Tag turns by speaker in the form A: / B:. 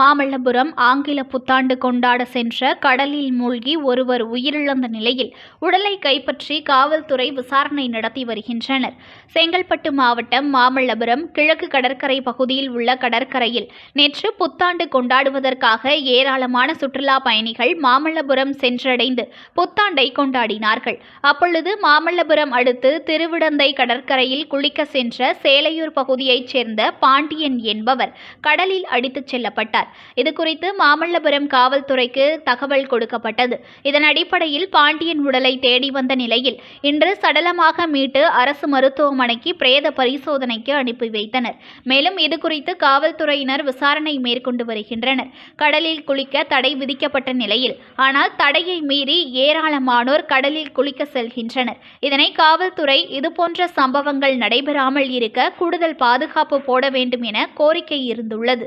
A: Mamallapuram ஆங்கில புத்தாண்டு கொண்டாட சென்ற கடலில் மூழ்கி ஒருவர் உயிரிழந்த நிலையில் உடலை கைப்பற்றி காவல்துறை விசாரணை நடத்தி வருகின்றனர். செங்கல்பட்டு மாவட்டம் மாமல்லபுரம் கிழக்கு கடற்கரை பகுதியில் உள்ள கடற்கரையில் நேற்று புத்தாண்டு கொண்டாடுவதற்காக ஏராளமான சுற்றுலா பயணிகள் மாமல்லபுரம் சென்றடைந்து புத்தாண்டை கொண்டாடினார்கள். அப்பொழுது மாமல்லபுரம் அடுத்து திருவிடந்தை கடற்கரையில் குளிக்க சென்ற சேலையூர் பகுதியைச் சேர்ந்த பாண்டியன் என்பவர் கடலில் அடித்துச் செல்லப்பட்டார். இது குறித்து மாமல்லபுரம் காவல்துறைக்கு தகவல் கொடுக்கப்பட்டது. இதன் அடிப்படையில் பாண்டியன் உடலை தேடி வந்த நிலையில் இன்று சடலமாக மீட்டு அரசு மருத்துவமனைக்கு பிரேத பரிசோதனைக்கு அனுப்பி வைத்தனர். மேலும் இதுகுறித்து காவல்துறையினர் விசாரணை மேற்கொண்டு வருகின்றனர். கடலில் குளிக்க தடை விதிக்கப்பட்ட நிலையில் ஆனால் தடையை மீறி ஏராளமானோர் கடலில் குளிக்க செல்கின்றனர். இதனை காவல்துறை இதுபோன்ற சம்பவங்கள் நடைபெறாமல் இருக்க கூடுதல் பாதுகாப்பு போட வேண்டும் என கோரிக்கை இருந்துள்ளது.